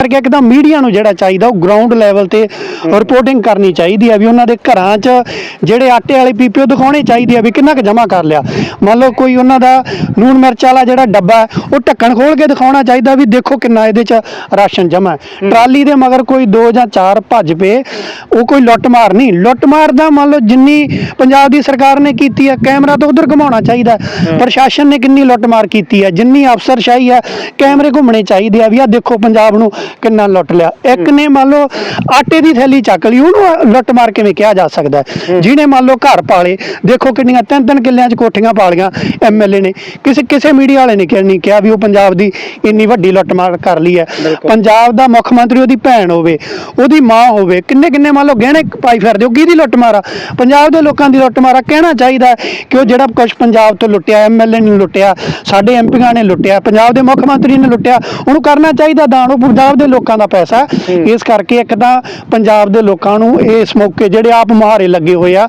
ਕਰਕੇ ਇੱਕਦਮ ਮੀਡੀਆ ਨੂੰ ਜਿਹੜਾ ਚਾਹੀਦਾ ਉਹ ਗਰਾਊਂਡ ਲੈਵਲ ਤੇ ਰਿਪੋਰਟਿੰਗ ਕਰਨੀ ਚਾਹੀਦੀ ਆ ਵੀ ਉਹਨਾਂ ਦੇ ਘਰਾਂ 'ਚ ਜਿਹੜੇ ਆਟੇ ਵਾਲੇ ਪੀਪੀਓ ਦਿਖਾਉਣੇ ਚਾਹੀਦੇ ਆ ਵੀ ਕਿੰਨਾ ਕੁ ਜਮ੍ਹਾਂ ਕਰ ਲਿਆ। ਮੰਨ ਲਓ ਕੋਈ ਉਹਨਾਂ ਦਾ ਨੂਨ ਮਿਰਚ ਵਾਲਾ ਜਿਹੜਾ ਡੱਬਾ ਹੈ, ਉਹ ਢੱਕਣ ਖੋਲ ਕੇ ਦਿਖਾਉਣਾ ਚਾਹੀਦਾ ਵੀ ਦੇਖੋ ਕਿੰਨਾ ਇਹਦੇ 'ਚ ਰਾਸ਼ਨ ਜਮ੍ਹਾਂ ਹੈ। ਟਰਾਲੀ ਦੇ ਮਗਰ ਕੋਈ ਦੋ ਜਾਂ ਚਾਰ ਭੱਜ ਪਏ ਉਹ ਕੋਈ ਲੁੱਟ ਮਾਰ ਨਹੀਂ। ਲੁੱਟ ਮਾਰ ਦਾ ਮੰਨ ਲਓ ਜਿੰਨੀ ਪੰਜਾਬ ਦੀ ਸਰਕਾਰ ਨੇ ਕੀਤੀ ਹੈ ਕੈਮਰਾ ਤਾਂ ਉਧਰ ਘੁਮਾਉਣਾ ਚਾਹੀਦਾ ਹੈ। ਪ੍ਰਸ਼ਾਸਨ ਨੇ ਕਿੰਨੀ ਲੁੱਟ ਮਾਰ ਕੀਤੀ ਹੈ ਜਿੰਨੀ ਅਫਸਰਸ਼ਾਹੀ ਹੈ ਕੈਮਰੇ ਘੁੰਮਣੇ ਚਾਹੀਦੇ ਆ ਵੀ ਆ ਦੇਖੋ ਪੰਜਾਬ ਨੂੰ ਕਿੰਨਾ ਲੁੱਟ ਲਿਆ। ਇੱਕ ਨੇ ਮੰਨ ਲਓ ਆਟੇ ਦੀ ਥੈਲੀ ਚੱਕ ਲਈ ਉਹਨੂੰ ਲੁੱਟ ਮਾਰ ਕਿਵੇਂ ਕਿਹਾ ਜਾ ਸਕਦਾ? ਜਿਹਨੇ ਮੰਨ ਲਓ ਘਰ ਪਾਲੇ ਦੇਖੋ ਕਿੰਨੀਆਂ ਤਿੰਨ ਤਿੰਨ ਕਿੱਲਿਆਂ 'ਚ ਕੋਠੀਆਂ ਪਾਲੀਆਂ ਐਮਐਲਏ ਨੇ। ਕਿਸੇ ਕਿਸੇ ਮੀਡੀਆ ਵਾਲੇ ਨੇ ਕਿਹਾ ਨਹੀਂ ਕਿਹਾ ਵੀ ਉਹ ਪੰਜਾਬ ਦੀ ਇੰਨੀ ਵੱਡੀ ਲੁੱਟ ਮਾਰ ਕਰ ਲਈ ਹੈ। ਪੰਜਾਬ ਦਾ ਮੁੱਖ ਮੰਤਰੀ ਉਹਦੀ ਭੈਣ ਹੋਵੇ ਉਹਦੀ ਮਾਂ ਹੋਵੇ ਕਿੰਨੇ ਕਿੰਨੇ ਮੰਨ ਲਓ ਗਹਿਣੇ ਪਾਈ ਫਿਰਦੇ ਹੋ ਕਿਹਦੀ ਲੁੱਟ ਮਾਰਾ ਪੰਜਾਬ ਦੇ ਲੋਕਾਂ ਦੀ ਲੁੱਟ ਮਾਰਾ ਕਹਿਣਾ ਚਾਹੀਦਾ ਕਿ ਉਹ ਜਿਹੜਾ ਕੁਛ ਪੰਜਾਬ ਤੋਂ ਲੁੱਟਿਆ ਐਮਐਲਏ ਨੇ ਲੁੱਟਿਆ ਸਾਡੇ ਐਮਪੀਆਂ ਨੇ ਲੁੱਟਿਆ ਪੰਜਾਬ ਦੇ ਮੁੱਖ ਮੰਤਰੀ ਨੇ ਲੁੱਟਿਆ ਉਹਨੂੰ ਕਰਨਾ ਚਾਹੀਦਾ ਦਾਨ ਉਹ ਪੰਜਾਬ ਦੇ ਲੋਕਾਂ ਦਾ ਪੈਸਾ। ਇਸ ਕਰਕੇ ਇੱਕ ਤਾਂ ਪੰਜਾਬ ਦੇ ਲੋਕਾਂ ਨੂੰ ਇਸ ਮੌਕੇ ਜਿਹੜੇ ਆਪ ਮੁਹਾਰੇ ਲੱਗੇ ਹੋਏ ਆ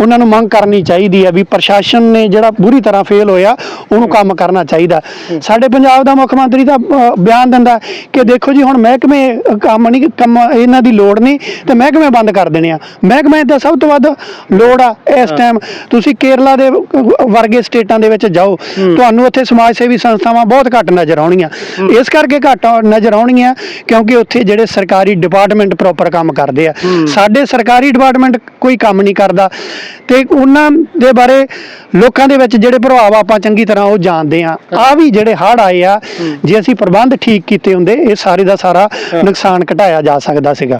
ਉਹਨਾਂ ਨੂੰ ਮੰਗ ਕਰਨੀ ਚਾਹੀਦੀ ਹੈ ਵੀ ਪ੍ਰਸ਼ਾਸਨ ਨੇ ਜਿਹੜਾ ਬੁਰੀ ਤਰ੍ਹਾਂ ਫੇਲ ਹੋਇਆ ਉਹਨੂੰ ਕੰਮ ਕਰਨਾ ਚਾਹੀਦਾ। ਸਾਡੇ ਪੰਜਾਬ ਦਾ ਮੁੱਖ ਮੰਤਰੀ ਅ, ਬਿਆਨ ਦਿੰਦਾ ਕਿ ਦੇਖੋ ਜੀ ਹੁਣ ਮਹਿਕਮੇ ਕੰਮ ਨਹੀਂ ਕੰਮ ਇਹਨਾਂ ਦੀ ਲੋੜ ਨਹੀਂ ਤੇ ਮਹਿਕਮੇ ਬੰਦ ਕਰ ਦੇਣੇ ਆ। ਮਹਿਕਮੇ ਤਾਂ ਸਭ ਤੋਂ ਵੱਧ ਲੋੜ ਆ ਇਸ ਟਾਈਮ ਤੁਸੀਂ ਕੇਰਲਾ ਦੇ ਵਰਗੇ ਸਟੇਟਾਂ ਦੇ ਵਿੱਚ ਜਾਓ ਤੁਹਾਨੂੰ ਉੱਥੇ ਸਮਾਜ ਸੇਵੀ ਸੰਸਥਾਵਾਂ ਬਹੁਤ ਘੱਟ ਨਜ਼ਰ ਆਉਣਗੀਆਂ। ਇਸ ਕਰਕੇ ਘੱਟ ਆ- ਨਜ਼ਰ ਆਉਣਗੀਆਂ ਕਿਉਂਕਿ ਉੱਥੇ ਜਿਹੜੇ ਸਰਕਾਰੀ ਡਿਪਾਰਟਮੈਂਟ ਪ੍ਰੋਪਰ ਕੰਮ ਕਰਦੇ ਆ। ਸਾਡੇ ਸਰਕਾਰੀ ਡਿਪਾਰਟਮੈਂਟ ਕੋਈ ਕੰਮ ਨਹੀਂ ਕਰਦਾ ਤੇ ਉਹਨਾਂ ਦੇ ਬਾਰੇ ਲੋਕਾਂ ਦੇ ਵਿੱਚ ਜਿਹੜੇ ਪ੍ਰਭਾਵ ਆਪਾਂ ਚੰਗੀ ਤਰ੍ਹਾਂ ਉਹ ਜਾਣਦੇ ਆ। ਆ ਵੀ ਜਿਹੜੇ ਹੜ੍ਹ ਆਏ ਆ ਜੇ ਅਸੀਂ ਪ੍ਰਬੰਧ ਠੀਕ ਕੀਤੇ ਹੁੰਦੇ ਇਹ ਸਾਰੇ ਦਾ ਸਾਰਾ ਨੁਕਸਾਨ ਘਟਾਇਆ ਜਾ ਸਕਦਾ ਸੀਗਾ।